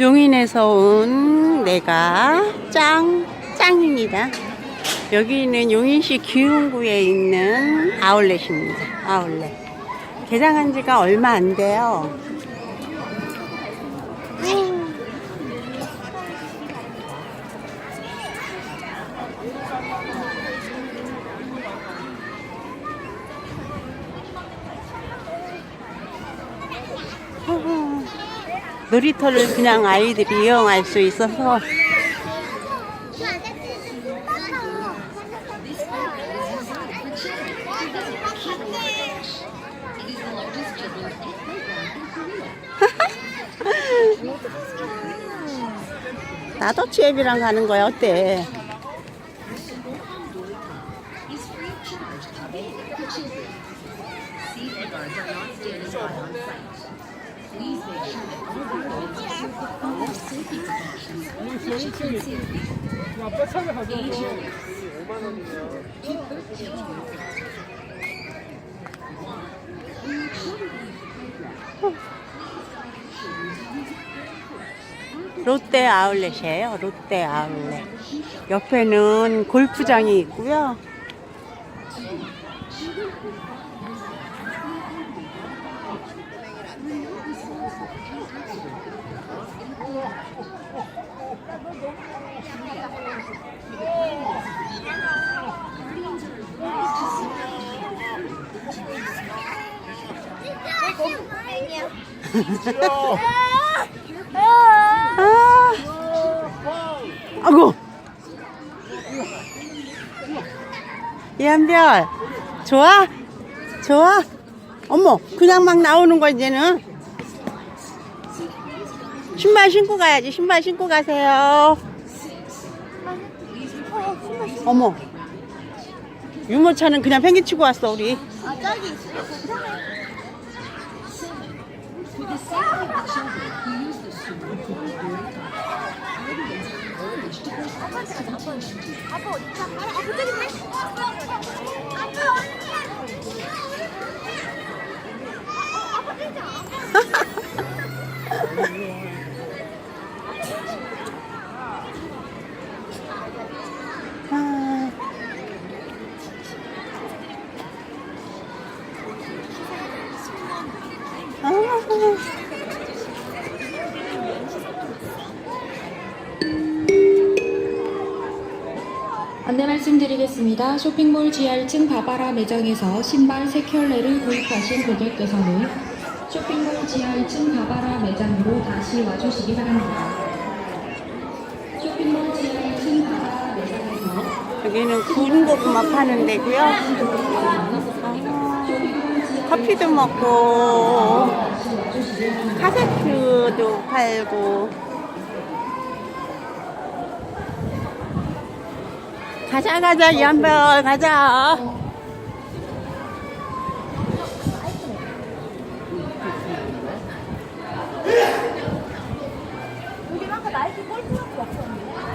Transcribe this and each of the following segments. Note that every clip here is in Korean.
용인에서 온 내가 짱, 짱입니다. 여기는 용인시 기흥구에 있는 아울렛입니다. 아울렛. 개장한 지가 얼마 안 돼요. 놀이터를 그냥 아이들이 이용할 수 있어서 나도 취업이랑 가는 거야 어때? 롯데 아울렛이에요. 롯데 아울렛. 옆에는 골프장이 있고요. 아, 아고. 이한별, 좋아? 좋아? 어머, 그냥 막 나오는 거 이제는. 신발 신고 가야지. 신발 신고 가세요. 어머. 유모차는 그냥 팽개치고 왔어, 우리. 아 저기 있으 면 괜찮아요. 아빠 어디 있어? 아, 아빠 저기 있네. 아빠 아 안내 말씀드리겠습니다. 쇼핑몰 1층 바바라 매장에서 신발 3켤레를 구입하신 고객께서는 쇼핑몰 1층 바바라 매장으로 다시 와주시기 바랍니다. 쇼핑몰 1층 바바라 매장에서 여기는 구운 고구마 파는 데고요. 커피도 먹고 카세트도 팔고 가자 가자 이한별 가자. 여기 아까 나이키 골프장도 없었는데.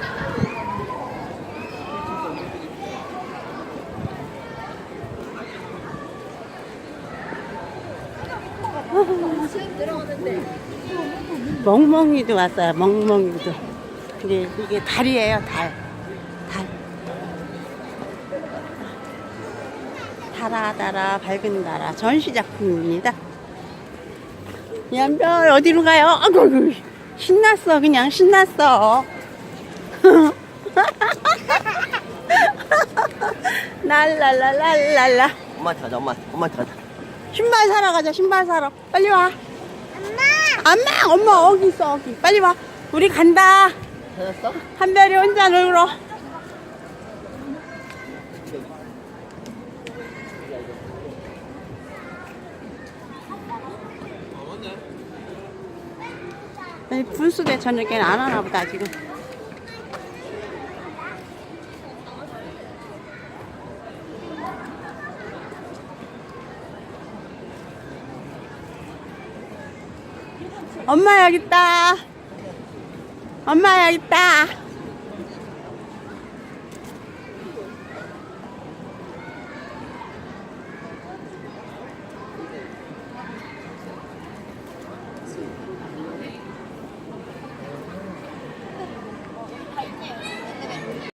멍멍이도 왔어요. 멍멍이도. 근데 이게 달이에요. 달. 달. 달아 달아 밝은 달아 전시 작품입니다. 연별 어디로 가요? 아이고 신났어 그냥 신났어. 랄랄랄랄랄라 엄마한테 가자 엄마 엄마한테 가자 신발 사러 가자 신발 사러 빨리 와. 엄마. 엄마 엄마 어기 있어 어기 빨리 와. 우리 간다. 찾았어? 한별이 혼자 놀러. 아니 분수대 저녁에는 안 하나 보다 지금. 엄마 여기 있다. 엄마 여기 있다.